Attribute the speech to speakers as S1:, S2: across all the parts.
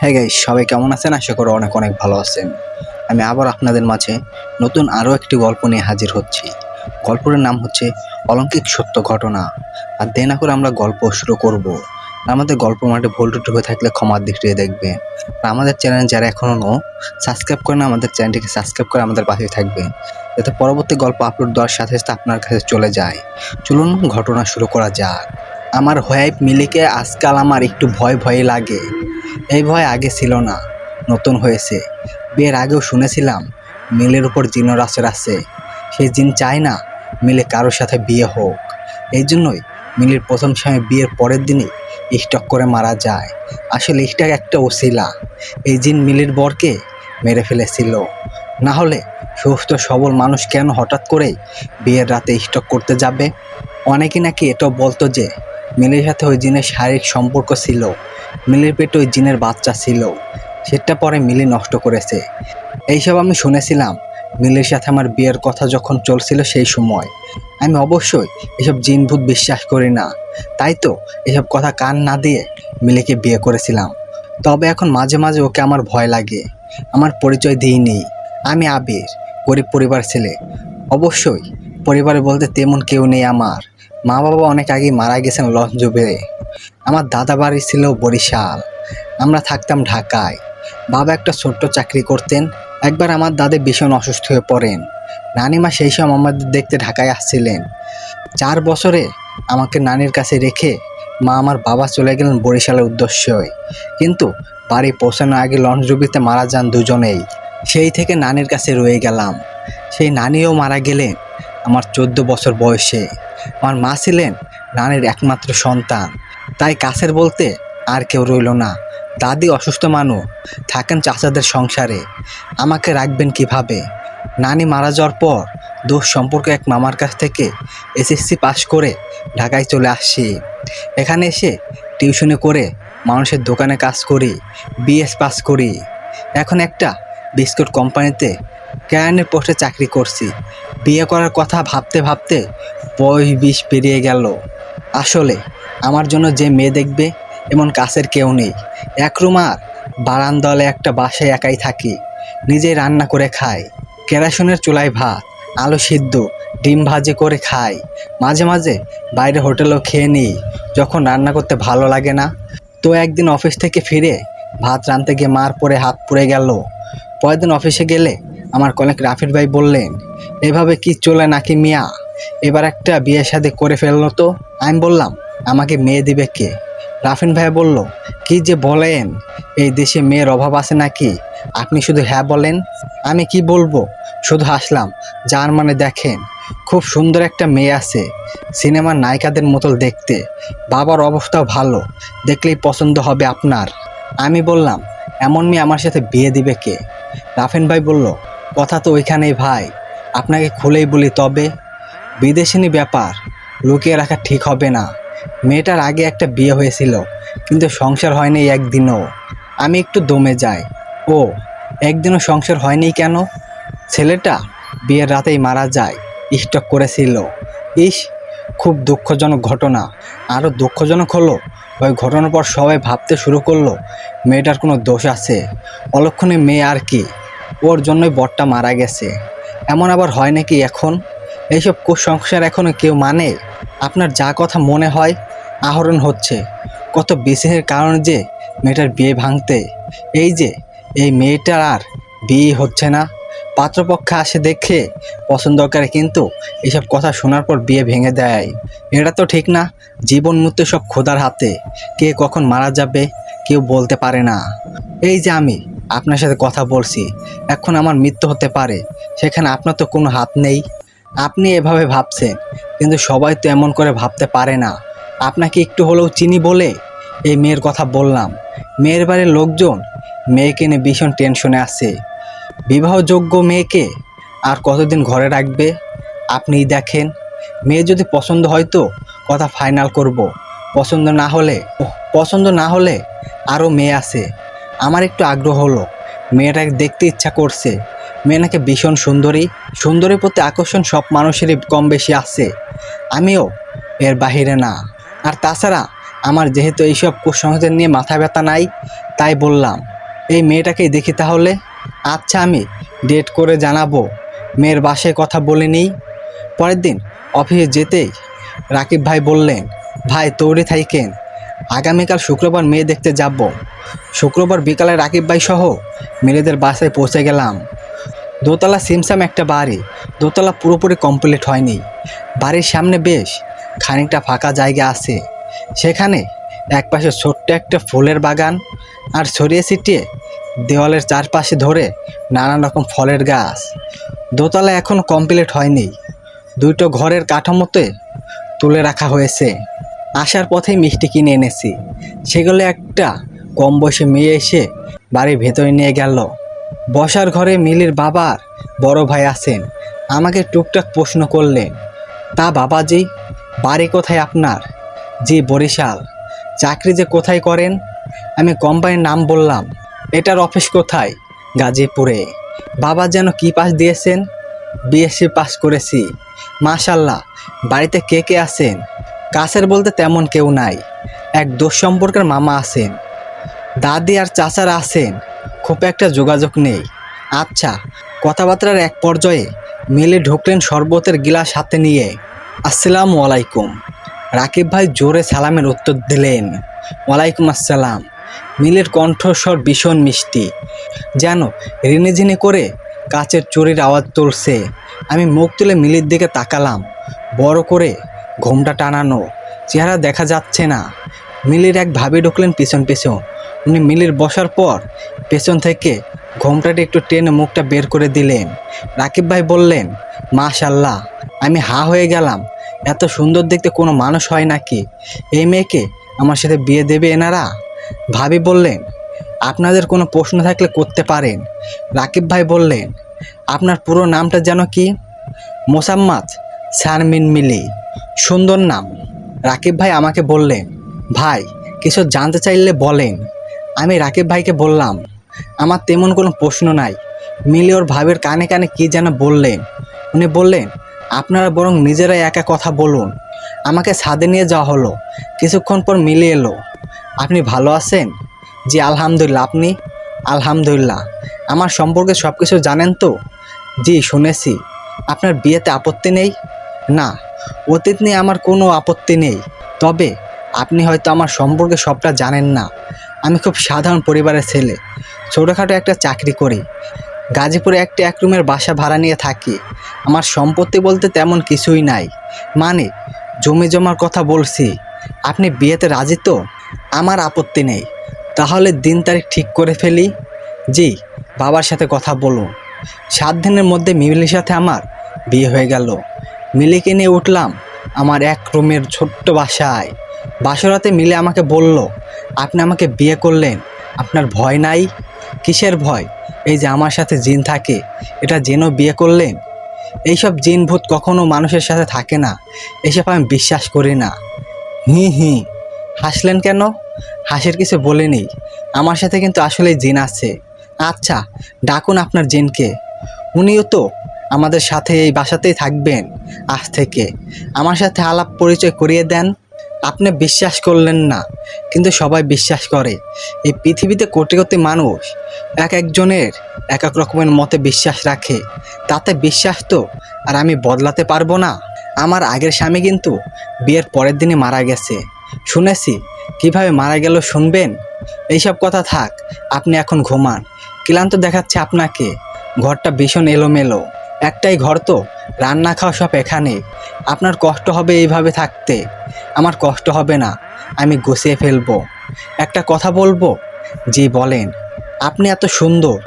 S1: হ্যাঁ গাই সবাই কেমন আছেন? আশা করি অনেক অনেক ভালো আছেন। আমি আবার আপনাদের মাঝে নতুন আরও একটি গল্প নিয়ে হাজির হচ্ছি। গল্পটির নাম হচ্ছে অলৌকিক সত্য ঘটনা। আর দেনা করে আমরা গল্প শুরু করব। আমাদের গল্প মাঠে ভুল টুটি হয়ে থাকলে ক্ষমার দৃষ্টিতে দেখবেন। আর আমাদের চ্যানেল যারা এখনও সাবস্ক্রাইব করে না, আমাদের চ্যানেলটিকে সাবস্ক্রাইব করে আমাদের পাশে থাকবে যাতে পরবর্তী গল্প আপলোড দেওয়ার সাথে সাথে আপনার কাছে চলে যায়। চলুন ঘটনা শুরু করা যাক। আমার হোয়াইফ মিলিকে আজকাল আমার একটু ভয় ভয় লাগে। এই ভয় আগে ছিল না, নতুন হয়েছে। বিয়ের আগেও শুনেছিলাম, মিলের উপর জিনের আছে। সেই জিন চায় না মিলে কারোর সাথে বিয়ে হোক। এই জন্যই মিলির প্রথম স্বামী বিয়ের পরের দিনই স্টক করে মারা যায়। আসলে স্টক একটা ওসিলা। এই জিন মিলির বরকে মেরে ফেলেছিল। না হলে সুস্থ সবল মানুষ কেন হঠাৎ করেই বিয়ের রাতে স্টক করতে যাবে? অনেকে নাকি এটাও বলতো যে মিলির সাথে ওই জিনের শারীরিক সম্পর্ক ছিল। মিলির পেটে ওই জিনের বাচ্চা ছিল। সেটা পরে মিলি নষ্ট করেছে। এইসব আমি শুনেছিলাম। মিলির সাথে আমার বিয়ের কথা যখন চলছিল সেই সময়। আমি অবশ্যই এসব জিন ভূত বিশ্বাস করি না। তাই তো এসব কথা কান না দিয়ে মিলিকে বিয়ে করেছিলাম। তবে এখন মাঝে মাঝে ওকে আমার ভয় লাগে। আমার পরিচয় দিইনি। আমি আবির, গরিব পরিবার ছেলে। অবশ্যই পরিবারে বলতে তেমন কেউ নেই আমার। মা বাবা অনেক আগেই মারা গেছেন লঞ্চ ডুবে আমার দাদা বাড়ি ছিল বরিশাল। আমরা থাকতাম ঢাকায়। বাবা একটা ছোট্ট চাকরি করতেন। একবার আমার দাদা ভীষণ অসুস্থ হয়ে পড়েন। নানিমা সেই সময় আমাদের দেখতে ঢাকায় আসছিলেন। চার বছরে আমাকে নানির কাছে রেখে মা আমার বাবা চলে গেলেন বরিশালের উদ্দেশ্যই। কিন্তু বাড়ি পৌঁছানোর আগে লঞ্চ ডুবিতে মারা যান দুজনেই। সেই থেকে নানির কাছে রয়ে গেলাম। সেই নানিও মারা গেলেন। আমার চোদ্দ বছর বয়সে। আমার মা ছিলেন নানির একমাত্র সন্তান। তাই কাছের বলতে আর কেউ রইল না। দাদি অসুস্থ মানুষ থাকেন চাচাদের সংসারে। আমাকে রাখবেন কীভাবে? নানি মারা যাওয়ার পর দোষ সম্পর্কে এক মামার কাছ থেকে এসএসসি পাশ করে ঢাকায় চলে আসছি এখানে এসে টিউশনে করে মানুষের দোকানে কাজ করি বিএস পাস করি। এখন একটা বিস্কুট কোম্পানিতে ক্যানের পোস্টে চাকরি করছি। বিয়ে করার কথা ভাবতে ভাবতে বয়স বিষ পেরিয়ে গেল। আসলে আমার জন্য যে মেয়ে দেখবে এমন কাছের কেউ নেই। এক রুমার বারান্দালে একটা বাসায় একাই থাকি। নিজেই রান্না করে খাই। কেরাসনের চুলায় ভাত, আলু সিদ্ধ, ডিম ভাজি করে খাই। মাঝে মাঝে বাইরে হোটেলেও খেয়ে নিই। যখন রান্না করতে ভালো লাগে না, তো একদিন অফিস থেকে ফিরে ভাত রাঁধতে গিয়ে মার পরে হাত পুড়ে গেল। পরের দিন অফিসে গেলে আমার কনেক রাফির ভাই বললেন, এভাবে কি চলে নাকি মিয়া? এবার একটা বিয়ে শাদি করে ফেলল তো? আমি বললাম, আমাকে মেয়ে দিবে কে? রাফিন ভাই বলল, কি যে বলেন? এই দেশে মেয়ের অভাব আছে নাকি? আপনি শুধু হ্যাঁ বলেন। আমি কি বলব? শুধু হাসলাম। যার মানে দেখেন, খুব সুন্দর একটা মেয়ে আছে। সিনেমার নায়িকাদের মতো দেখতে। বাবার অবস্থাও ভালো। দেখলেই পছন্দ হবে আপনার। আমি বললাম, এমন মেয়ে আমার সাথে বিয়ে দিবে কে? রাফিন ভাই বলল কথা তো ওইখানেই ভাই। আপনাকে খুলেই বলি, তবে বিদেশিনী ব্যাপার, লুকিয়ে রাখা ঠিক হবে না। মেয়েটার আগে একটা বিয়ে হয়েছিল, কিন্তু সংসার হয়নি একদিনও। আমি একটু দমে যাই। ও, একদিনও সংসার হয়নি কেন? ছেলেটা বিয়ের রাতেই মারা যায়, স্টক করেছিল। ইস, খুব দুঃখজনক ঘটনা। আরও দুঃখজনক হলো, ওই ঘটনার পর সবাই ভাবতে শুরু করল, মেয়েটার কোনো দোষ আছে। অলক্ষণে মেয়ে আর কি? ওর জন্যই বরটা মারা গেছে। এমন আবার হয় নাকি এখন? এইসব কুসংস্কার এখনও কেউ মানে? আপনার যা কথা মনে হয়, আহরণ হচ্ছে। কত বিশেষের কারণে যে মেয়েটার বিয়ে ভাঙতে। এই যে, এই মেয়েটার আর বিয়ে হচ্ছে না। পাত্রপক্ষে আসে দেখে পছন্দ করে কিন্তু এসব কথা শোনার পর বিয়ে ভেঙে দেয়। এটা তো ঠিক না। জীবন মৃত্যু সব খোদার হাতে। কে কখন মারা যাবে, কেউ বলতে পারে না। এই যে আমি আপনার সাথে কথা বলছি। এখন আমার মৃত্যু হতে পারে। সেখানে আপনার তো কোনো হাত নেই। আপনি এভাবে ভাবছেন, কিন্তু সবাই তো এমন করে ভাবতে পারে না। আপনাকে একটু হলেও চিনি বলে এই মেয়ের কথা বললাম। মেয়ের বাড়ির লোকজন মেয়েকে নিয়ে ভীষণ টেনশনে আছে। বিবাহযোগ্য মেয়েকে আর কতদিন ঘরে রাখবে? আপনিই দেখেন। মেয়ে যদি পছন্দ হয় তো কথা ফাইনাল করব। পছন্দ না হলে, পছন্দ না হলে আরও মেয়ে আছে। আমার একটু আগ্রহ হলো। মেয়েটাকে দেখতে ইচ্ছা করছে। মেয়ে নাকি ভীষণ সুন্দরী। সুন্দরীর প্রতি আকর্ষণ সব মানুষেরই কম বেশি আছে। আমিও এর বাহিরে না। আর তাছাড়া আমার যেহেতু এইসব কুসংস্কার নিয়ে মাথা ব্যথা নাই, তাই বললাম, এই মেয়েটাকেই দেখি তাহলে। আচ্ছা আমি ডেট করে জানাব। মেয়ের বাসায় কথা বলে নিই। পরের দিন অফিসে যেতেই রাকিব ভাই বললেন, ভাই, তৈরি থাইকেন। আগামীকাল শুক্রবার মেয়ে দেখতে যাব। শুক্রবার বিকালে রাকিব ভাই সহ মেয়েদের বাসায় পৌঁছে গেলাম। দোতলা সিমসাম একটা বাড়ি। দোতলা পুরোপুরি কমপ্লিট হয়নি। বাড়ির সামনে বেশ খানিকটা ফাঁকা জায়গা আছে। সেখানে একপাশে ছোট্ট একটা ফুলের বাগান আর ছড়িয়ে ছিটিয়ে দেওয়ালের চারপাশে ধরে নানান রকম ফলের গাছ। দোতলা এখনও কমপ্লিট হয়নি। দুটো ঘরের কাঠামোতে তুলে রাখা হয়েছে। আসার পথেই মিষ্টি কিনে এনেছি। সেগুলো একটা কম বয়সী মেয়ে এসে বাড়ির ভেতরে নিয়ে গেল। বসার ঘরে মিলির বাবার বড় ভাই আছেন। আমাকে টুকটাক প্রশ্ন করলেন, তা বাবাজি, বাড়ি কোথায় আপনার? জি, বরিশাল। চাকরি যে কোথায় করেন? আমি কোম্পানির নাম বললাম। এটার অফিস কোথায়? গাজীপুরে। বাবা যেন কি পাস দিয়েছেন? বিএসসি পাস করেছি। মাশাল্লাহ, বাড়িতে কে কে আছেন? কাছের বলতে তেমন কেউ নাই। এক দোষ সম্পর্কের মামা আছেন। দাদি আর চাচারা আছেন, খুব একটা যোগাযোগ নেই। আচ্ছা কথাবার্তার এক পর্যায়ে মিলে ঢুকলেন শরবতের গিলাস হাতে নিয়ে। আসসালামু আলাইকুম। রাকিব ভাই জোরে সালামের উত্তর দিলেন, ওয়ালাইকুম আসসালাম। মিলের কণ্ঠস্বর ভীষণ মিষ্টি। যেন রিনিঝিনি করে কাচের চুরির আওয়াজ তুলছে। আমি মুখ তুলে মিলির দিকে তাকালাম, বড় করে ঘোমটা টানানো। চেহারা দেখা যাচ্ছে না। মিলির এক ভাবি ঢুকলেন পিছন পিছন। উনি মিলির বসার পর পেছন থেকে ঘোমটাটি একটু টেনে মুখটা বের করে দিলেন। রাকিব ভাই বললেন মাশাল্লাহ আমি হা হয়ে গেলাম। এত সুন্দর দেখতে কোনো মানুষ হয় নাকি? এই মেয়েকে আমার সাথে বিয়ে দেবে এনারা? ভাবি বললেন, আপনাদের কোনো প্রশ্ন থাকলে করতে পারেন। রাকিব ভাই বললেন, আপনার পুরো নামটা যেন কি? মোসাম্মাদ সারমিন মিলি, সুন্দর নাম। রাকিব ভাই আমাকে বললেন ভাই, কিছু জানতে চাইলে বলেন। আমি রাকিব ভাইকে বললাম, আমার তেমন কোনো প্রশ্ন নাই। মিলে ওর ভাবের কানে কানে কি যেন বললেন। উনি বললেন, আপনারা বরং নিজেরাই একা কথা বলুন। আমাকে ছাদে নিয়ে যাওয়া হলো। কিছুক্ষণ পর মিলে এলো। আপনি ভালো আছেন? জি, আলহামদুলিল্লাহ। আপনি? আলহামদুলিল্লাহ। আমার সম্পর্কে সব কিছু জানেন তো? জি, শুনেছি। আপনার বিয়েতে আপত্তি নেই? না, অতীত নিয়ে আমার কোনো আপত্তি নেই। তবে আপনি হয়তো আমার সম্পর্কে সবটা জানেন না। আমি খুব সাধারণ পরিবারের ছেলে। ছোটোখাটো একটা চাকরি করি। গাজীপুরে একটা এক রুমের বাসা ভাড়া নিয়ে থাকি। আমার সম্পত্তি বলতে তেমন কিছুই নাই। মানে জমি জমার কথা বলছি। আপনি বিয়েতে রাজি তো? আমার আপত্তি নেই। তাহলে দিন তারিখ ঠিক করে ফেলি? জি, বাবার সাথে কথা বলুন। সাত দিনের মধ্যে মিলির সাথে আমার বিয়ে হয়ে গেল। মিলিকে নিয়ে উঠলাম আমার এক রুমের ছোট্ট বাসায়। বাসরাতে মিলে আমাকে বলল, আপনি আমাকে বিয়ে করলেন, আপনার ভয় নাই? কিসের ভয়? এই যে আমার সাথে জিন থাকে, এটা জেনও বিয়ে করলেন? এইসব জিন ভূত কখনো মানুষের সাথে থাকে না, এসব আমি বিশ্বাস করি না। হি হি, হাসলেন কেন? হাসির কিছু বলেনি, আমার সাথে কিন্তু আসলে জিন আছে। আচ্ছা ডাকুন আপনার জিনকে। উনিও তো আমাদের সাথে এই বাসাতেই থাকবেন আজ থেকে। আমার সাথে আলাপ পরিচয় করিয়ে দেন। আপনি বিশ্বাস করলেন না, কিন্তু সবাই বিশ্বাস করে। এই পৃথিবীতে কোটি কোটি মানুষ এক একজনের এক এক রকমের মতে বিশ্বাস রাখে। তাতে বিশ্বাস তো আর আমি বদলাতে পারব না। আমার আগের স্বামী কিন্তু বিয়ের পরের দিনে মারা গেছে। শুনেছি, কীভাবে মারা গেল শুনবেন? এইসব কথা থাক, আপনি এখন ঘুমান। ক্লান্ত দেখাচ্ছে আপনাকে। ঘরটা ভীষণ এলোমেলো। একটাই ঘর তো, রান্না খাওয়া সব এখানে। আপনার কষ্ট হবে এইভাবে থাকতে। আমার কষ্ট হবে না, আমি গুছিয়ে ফেলব। একটা কথা বলব? জি, বলেন। আপনি এত সুন্দর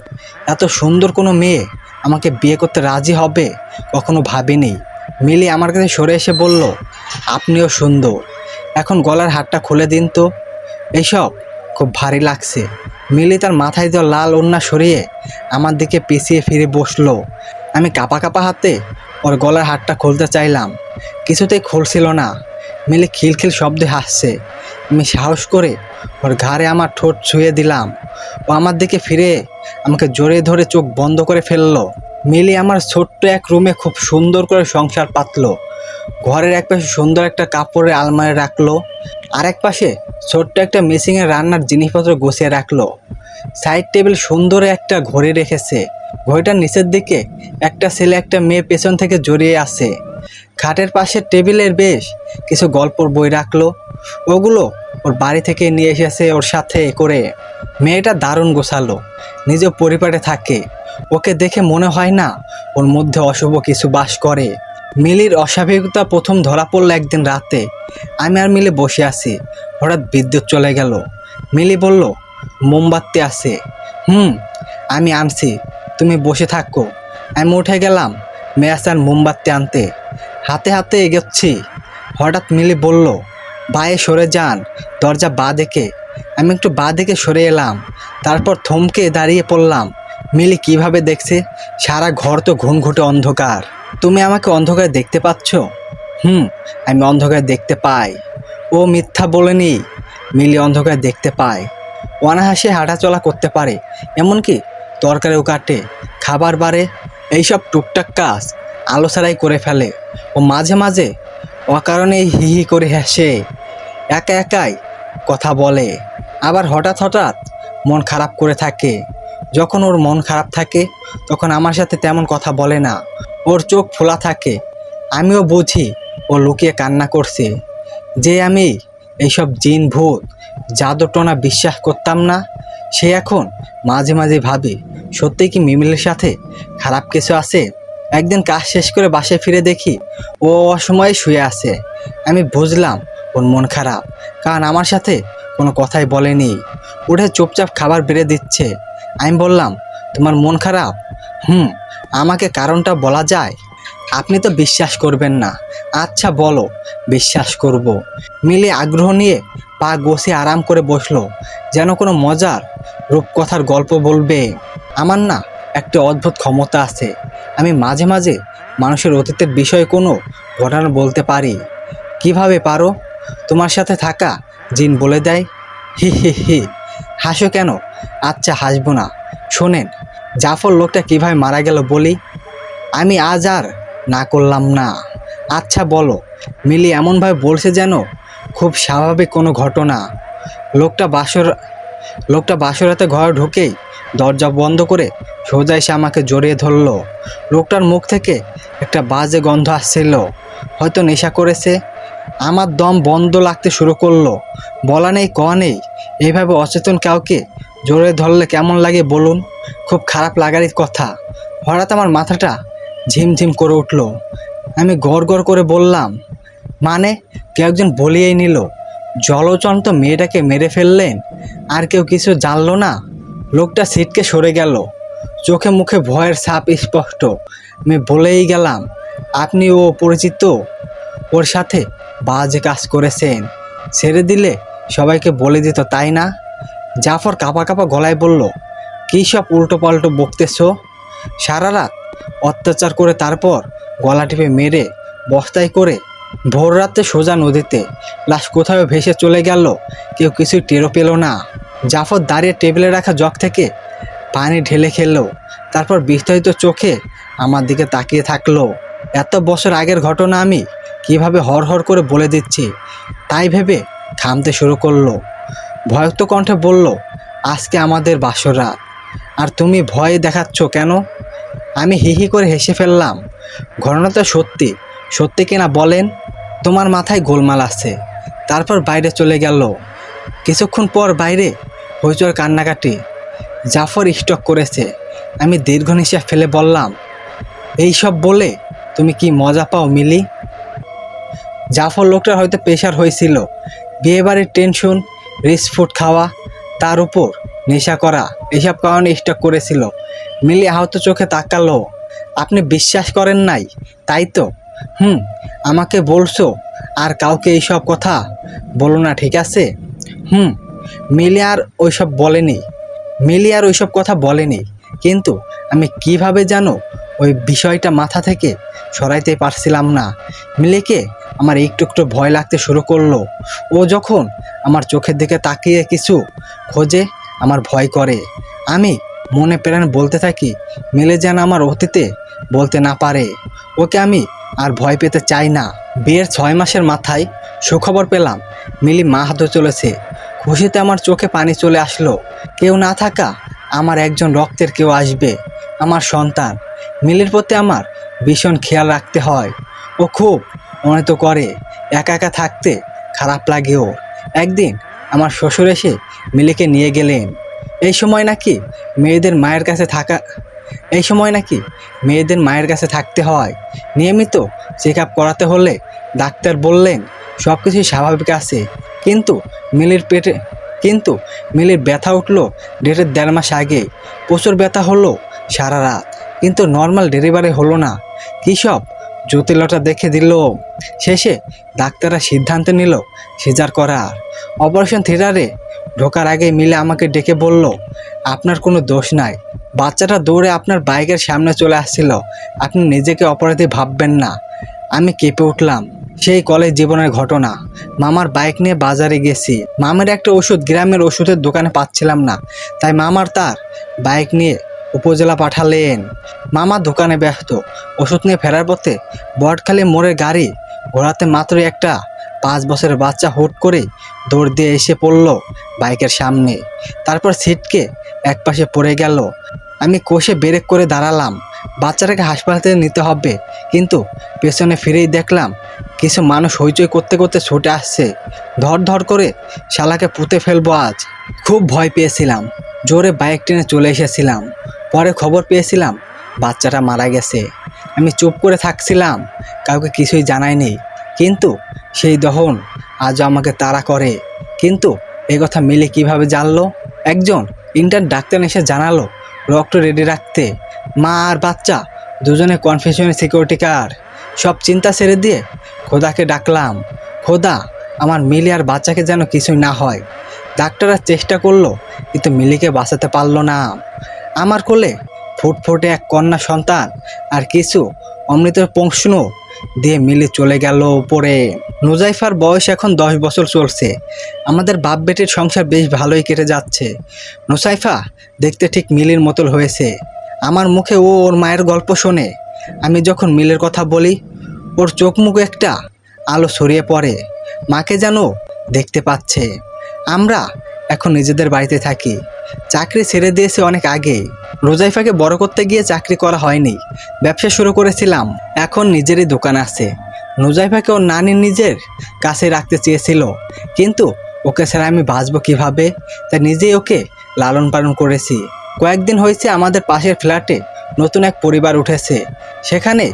S1: এত সুন্দর কোনো মেয়ে আমাকে বিয়ে করতে রাজি হবে? কখনো ভাবিনি। মিলি আমার কাছে সরে এসে বলল, আপনিও সুন্দর। এখন গলার হাতটা খুলে দিন তো। এসব খুব ভারী লাগছে। মিলি তার মাথায় দেওয়া লাল ওন্না সরিয়ে আমার দিকে পিছিয়ে ফিরে বসল। আমি কাপা কাপা হাতে ওর গলার হাতটা খুলতে চাইলাম। কিছুতেই খুলছিল না। মিলি খিলখিল শব্দে হাসছে। আমি সাহস করে ওর ঘাড়ে আমার ঠোঁট ছুঁয়ে দিলাম। ও আমার দিকে ফিরে আমাকে জোরে ধরে চোখ বন্ধ করে ফেলল। মিলি আমার ছোট্ট এক রুমে খুব সুন্দর করে সংসার পাতলো। ঘরের এক পাশে সুন্দর একটা কাপড়ের আলমারি রাখল। আরেক পাশে ছোট্ট একটা মেশিনের রান্নার জিনিসপত্র গুছিয়ে রাখল। সাইড টেবিল সুন্দর একটা ঘড়ি রেখেছে। ঘড়িটার নিচের দিকে একটা ছেলে একটা মেয়ে পেছন থেকে জড়িয়ে আছে। খাটের পাশে টেবিলের বেশ কিছু গল্পর বই রাখল। ওগুলো ওর বাড়ি থেকে নিয়ে এসেছে ওর সাথে করে। মেয়েটা দারুণ গোছালো নিজ পরিবারে থাকে। ওকে দেখে মনে হয় না ওর মধ্যে অশুভ কিছু বাস করে। মিলির অস্বাভাবিকতা প্রথম ধরা পড়ল একদিন রাতে। আমি আর মিলে বসে আছি, হঠাৎ বিদ্যুৎ চলে গেল। মিলি বলল, মোমবাতি আছে। হুম, আমি আনছি, তুমি বসে থাকো। আমি উঠে গেলাম মেয়াসার মোমবাতি আনতে। হাতে হাতে এগোচ্ছি। হঠাৎ মিলি বলল বায়ে সরে যান, দরজা বা দেখে আমি একটু বা দেখে সরে এলাম, তারপর থমকে দাঁড়িয়ে পড়লাম। মিলি কীভাবে দেখছে? সারা ঘর তো ঘুম ঘুটে অন্ধকার। তুমি আমাকে অন্ধকার দেখতে পাচ্ছ? হুম, আমি অন্ধকার দেখতে পাই। ও মিথ্যা বলেনি মিলি অন্ধকার দেখতে পায়। অনাহাসে হাঁটাচলা করতে পারে, এমনকি তরকারিও কাটে, খাবার বাড়ে, এইসব টুকটাক কাজ। আলো ছাড়াই করে ফেলে ও মাঝে মাঝে অকারণেই হি হি করে হাসে একা একাই কথা বলে। আবার হঠাৎ হঠাৎ মন খারাপ করে থাকে। যখন ওর মন খারাপ থাকে, তখন আমার সাথে তেমন কথা বলে না। ওর চোখ ফোলা থাকে। আমিও বুঝি ও লুকিয়ে কান্না করছে। যে আমি এইসব জিন ভূত, জাদুটনা বিশ্বাস করতাম না, সে এখন মাঝে মাঝে ভাবে সত্যি কি মিমিলের সাথে খারাপ কিছু আছে? একদিন কাজ শেষ করে বাসায় ফিরে দেখি ও অসময়ে শুয়ে আছে। আমি বুঝলাম ওর মন খারাপ, কারণ আমার সাথে কোনো কথাই বলেনি। উঠে চুপচাপ খাবার বেড়ে দিচ্ছে। আমি বললাম, তোমার মন খারাপ? হুম, আমাকে কারণটা বলা যায়। আপনি তো বিশ্বাস করবেন না। আচ্ছা বলো, বিশ্বাস করব। মিলে আগ্রহ নিয়ে পা গোসে আরাম করে বসল, যেন কোনো মজার রূপকথার গল্প বলবে। আমার না একটা অদ্ভুত ক্ষমতা আছে। আমি মাঝে মাঝে মানুষের অতীতের বিষয়ে কোনো ঘটনা বলতে পারি। কীভাবে পারো? তোমার সাথে থাকা জিন বলে দেয়। হি হি হি। হাসো কেন? আচ্ছা হাসবো না। শোনেন, জাফর লোকটা কীভাবে মারা গেল বলি? আমি আজ আর না করলাম না। আচ্ছা বলো, মিলি এমনভাবে বলছে যেন খুব স্বাভাবিক কোনো ঘটনা। লোকটা বাসর, লোকটা বাসরাতে ঘরে ঢুকেই দরজা বন্ধ করে সোজা এসে আমাকে জড়িয়ে ধরলো। লোকটার মুখ থেকে একটা বাজে গন্ধ আসছিল। হয়তো নেশা করেছে। আমার দম বন্ধ লাগতে শুরু করল। বলা নেই ক নেই। এইভাবে অচেতন কাউকে জোরে ধরলে কেমন লাগে বলুন? খুব খারাপ লাগারই কথা। হঠাৎ আমার মাথাটা ঝিমঝিম করে উঠল। আমি গড় গড় করে বললাম মানে কেউ একজন বলিয়েই নিল, জলচন্ত মেয়েটাকে মেরে ফেললেন? আর কেউ কিছু জানলো না? লোকটা সিটকে সরে গেল। চোখে মুখে ভয়ের ছাপ স্পষ্ট। আমি বলেই গেলাম, আপনি ও পরিচিত? ওর সাথে বাজে কাজ করেছেন। ছেড়ে দিলে সবাইকে বলে দিত, তাই না? জাফর কাপা কাপা গলায় বলল, কী সব উল্টো পাল্টো বকতেছো? সারা রাত অত্যাচার করে তারপর গলা টিপে মেরে, বস্তায় করে ভোর রাতে সোজা নদীতে লাশ কোথাও ভেসে চলে গেল, কেউ কিছুই টেরও পেল না। জাফর দাঁড়িয়ে টেবিলে রাখা জগ থেকে পানি ঢেলে খেললো, তারপর বিস্তারিত চোখে আমার দিকে তাকিয়ে থাকল। এত বছর আগের ঘটনা আমি কীভাবে হর হর করে বলে দিচ্ছি, তাই ভেবে থামতে শুরু করল। ভয়ক্ত কণ্ঠে বলল, আজকে আমাদের বাসর রাত আর তুমি ভয় দেখাচ্ছ কেন? আমি হি হি করে হেসে ফেললাম ঘটনাটা সত্যি সত্যি কিনা বলেন? তোমার মাথায় গোলমাল আছে। তারপর বাইরে চলে গেল। কিছুক্ষণ পর বাইরে হইচর কান্নাকাটি। জাফর স্টক করেছে। আমি দীর্ঘ নিঃশ্বাস ফেলে বললাম, এই সব বলে তুমি কি মজা পাও মিলি? জাফর লোকটার হয়তো প্রেশার হয়েছিল। বিয়েবাড়ির টেনশন, রিচ ফুড খাওয়া, তার উপর নেশা করা, এসব কারণে স্টক করেছিল। মিলি আহত চোখে তাকালো, আপনি বিশ্বাস করেন নাই? তাই তো। হুম, আমাকে বলছো, আর কাউকে এইসব কথা বলো না, ঠিক আছে? হুম মিলি আর ওইসব বলেনি। মিলি আর ওইসব কথা বলেনি। কিন্তু আমি কীভাবে জানো ওই বিষয়টা মাথা থেকে সরাইতে পারছিলাম না। মিলিকে আমার একটু একটু ভয় লাগতে শুরু করল। ও যখন আমার চোখের দিকে তাকিয়ে কিছু খোঁজে আমার ভয় করে। আমি মনে প্রাণে বলতে থাকি, মিলে যেন আমার অতীতে বলতে না পারে। ওকে আমি আর ভয় পেতে চাই না। বিয়ের ছয় মাসের মাথায় সুখবর পেলাম। মিলি মা হতে চলেছে। খুশিতে আমার চোখে পানি চলে আসলো। কেউ না থাকা আমার একজন রক্তের কেউ আসবে, আমার সন্তান। মিলির প্রতি আমার ভীষণ খেয়াল রাখতে হয়। ও খুব মনে তো করে, একা একা থাকতে খারাপ লাগে একদিন আমার শ্বশুর এসে মিলিকে নিয়ে গেলেন। এই সময় নাকি মেয়েদের মায়ের কাছে থাকা, এই সময় নাকি মেয়েদের মায়ের কাছে থাকতে হয়। নিয়মিত চেক আপ করাতে হলে ডাক্তার বললেন সব কিছুই স্বাভাবিক আছে। কিন্তু মিলির পেটে, কিন্তু মিলির ব্যথা উঠল ডেটের দেড় মাস আগে। প্রচুর ব্যথা হলো সারা রাত, কিন্তু নর্মাল ডেলিভারি হলো না। কী সব? জটিলতা দেখে দিল। শেষে ডাক্তাররা সিদ্ধান্ত নিল, সিজার করার অপারেশন থিয়েটারে ঢোকার আগে মিলে আমাকে ডেকে বলল, আপনার কোনো দোষ নাই। বাচ্চাটা দৌড়ে আপনার বাইকের সামনে চলে আসছিল। আপনি নিজেকে অপরাধী ভাববেন না। আমি কেঁপে উঠলাম। সেই কলেজ জীবনের ঘটনা। মামার বাইক নিয়ে বাজারে গেছি। মামার একটা ওষুধ গ্রামের ওষুধের দোকানে পাচ্ছিলাম না। তাই মামার তার বাইক নিয়ে উপজেলা পাঠালেন। মামা দোকানে ব্যস্ত। ওষুধ নিয়ে ফেরার পথে বটখালি মোড়ের গাড়ি ঘোরাতে মাত্র একটা পাঁচ বছরের বাচ্চা হুট করে দৌড় দিয়ে এসে পড়ল বাইকের সামনে। তারপর সিটকে একপাশে পড়ে গেল। আমি কোষে ব্রেক করে দাঁড়ালাম। বাচ্চাটাকে হাসপাতালে নিতে হবে। কিন্তু পেছনে ফিরেই দেখলাম কিছু মানুষ হইচই করতে করতে ছুটে আসছে। ধর ধর করে শালাকে পুঁতে ফেলব আজ। খুব ভয় পেয়েছিলাম। জোরে বাইক টেনে চলে এসেছিলাম। পরে খবর পেয়েছিলাম, বাচ্চাটা মারা গেছে। আমি চুপ করে থাকছিলাম, কাউকে কিছুই জানাইনি কিন্তু সেই দহন আজও আমাকে তাড়া করে। কিন্তু এ কথা মিলে কীভাবে জানলো? একজন ইন্টার ডাক্তার এসে জানালো, রক্ত রেডি রাখতে। মা আর বাচ্চা দুজনে কনফেশনের সিকিউরিটি কার সব চিন্তা ছেড়ে দিয়ে খোদাকে ডাকলাম, খোদা, আমার মিলি আর বাচ্চাকে যেন কিছুই না হয়। ডাক্তাররা চেষ্টা করল, কিন্তু মিলিকে বাঁচাতে পারল না। আমার কোলে ফুটফুটে এক কন্যা সন্তান আর কিছু অমৃতের পংশন দিয়ে মিলে চলে গেল উপরে। নুজাইফার বয়স এখন দশ বছর চলছে। আমাদের বাপ বেটির সংসার বেশ ভালোই কেটে যাচ্ছে। নুসাইফা দেখতে ঠিক মিলির মতল হয়েছে। আমার মুখে ও ওর মায়ের গল্প শোনে। আমি যখন মিলের কথা বলি, ওর চোখ মুখ একটা আলো ছড়িয়ে পড়ে। মাকে যেন দেখতে পাচ্ছে। আমরা এখন নিজেদের বাড়িতে থাকি। চাকরি ছেড়ে দিয়েছে অনেক আগে। রোজাইফাকে বড় করতে গিয়ে চাকরি করা হয়নি। ব্যবসা শুরু করেছিলাম। এখন নিজেরই দোকান আছে। নুজাইফাকে ওর নানি নিজের কাছে রাখতে চেয়েছিল। কিন্তু ওকে ছাড়া আমি বাঁচবো কীভাবে? তা নিজেই ওকে লালন পালন করেছি। কয়েকদিন হয়েছে আমাদের পাশের ফ্ল্যাটে নতুন এক পরিবার উঠেছে। সেখানে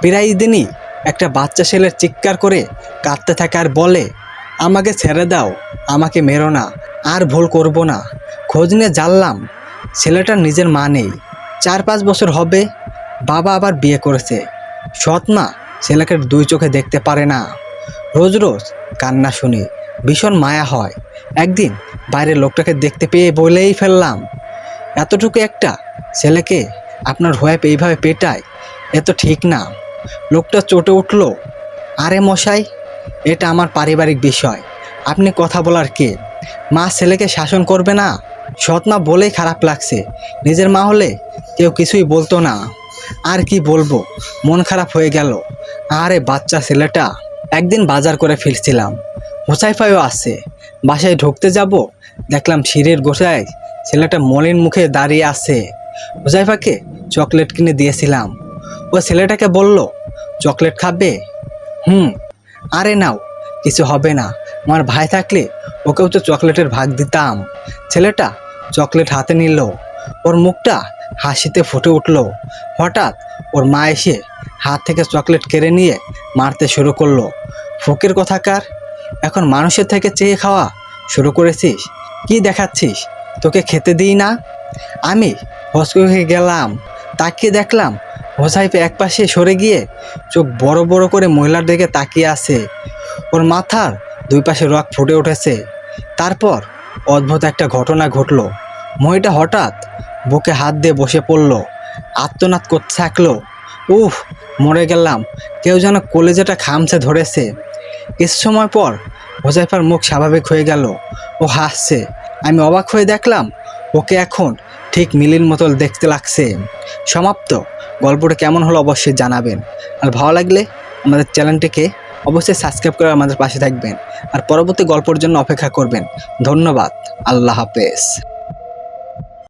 S1: প্রায় দিনই একটা বাচ্চা ছেলের চিৎকার করে কাঁদতে থাকে আর বলে, আমাকে ছেড়ে দাও, আমাকে মেরো না, আর ভুল করব না। খোঁজ নিয়ে জানলাম, ছেলেটার নিজের মা নেই। চার পাঁচ বছর হবে, বাবা আবার বিয়ে করেছে। সৎ মা ছেলেকে দুই চোখে দেখতে পারে না। রোজ রোজ কান্না শুনি, ভীষণ মায়া হয়। একদিন বাইরের লোকটাকে দেখতে পেয়ে বলেই ফেললাম, এতটুকু একটা ছেলেকে আপনার হোয়াইপ এইভাবে পেটায়, এ তো ঠিক না। লোকটা চটে উঠল, আরে মশাই, এটা আমার পারিবারিক বিষয়, আপনি কথা বলার কে? মা ছেলেকে শাসন করবে না? সৎ মা বলেই খারাপ লাগছে, নিজের মা হলে কেউ কিছুই বলতো না। আর কি বলব, মন খারাপ হয়ে গেল। আরে বাচ্চা ছেলেটা, একদিন বাজার করে ফিরছিলাম। হোসাইফাইও আছে, বাসায় ঢুকতে যাব, দেখলাম সিঁড়ির গোসায় ছেলেটা মলিন মুখে দাঁড়িয়ে আছে। হুজাইফাকে চকলেট কিনে দিয়েছিলাম। ও ছেলেটাকে বলল, চকলেট খাবে? হুম, আরে নাও, কিছু হবে না। আমার ভাই থাকলে ওকেও তো চকলেটের ভাগ দিতাম। ছেলেটা চকলেট হাতে নিল। ওর মুখটা হাসিতে ফুটে উঠল। হঠাৎ ওর মা এসে হাত থেকে চকলেট কেড়ে নিয়ে মারতে শুরু করল। ফকির কথাকার এখন মানুষের থেকে চেয়ে খাওয়া শুরু করেছিস। কি দেখাচ্ছিস? তোকে খেতে দিই না? আমি হসকে গেলাম তাকিয়ে দেখলাম, হোসাইফে এক পাশে সরে গিয়ে চোখ বড় বড় করে মহিলার দিকে তাকিয়ে আছে। ওর মাথার দুই পাশে রক ফুটে উঠেছে। তারপর অদ্ভুত একটা ঘটনা ঘটলো। মহিটা হঠাৎ বুকে হাত দিয়ে বসে পড়ল, আত্মনাদ করতে থাকল। উফ, মরে গেলাম, কেউ যেন কলেজেটা খামছে ধরেছে। কিছু সময় পর হোজাইফার মুখ স্বাভাবিক হয়ে গেল। ও হাসছে। আমি অবাক হয়ে দেখলাম ওকে এখন ঠিক মিলির মতো দেখতে লাগছে। সমাপ্ত। গল্পটা কেমন হলো অবশ্যই জানাবেন। আর ভালো লাগলে আমাদের চ্যানেলটিকে অবশ্যই সাবস্ক্রাইব করে আমাদের পাশে থাকবেন। আর পরবর্তী গল্পের জন্য অপেক্ষা করবেন। ধন্যবাদ। আল্লাহ হাফেজ।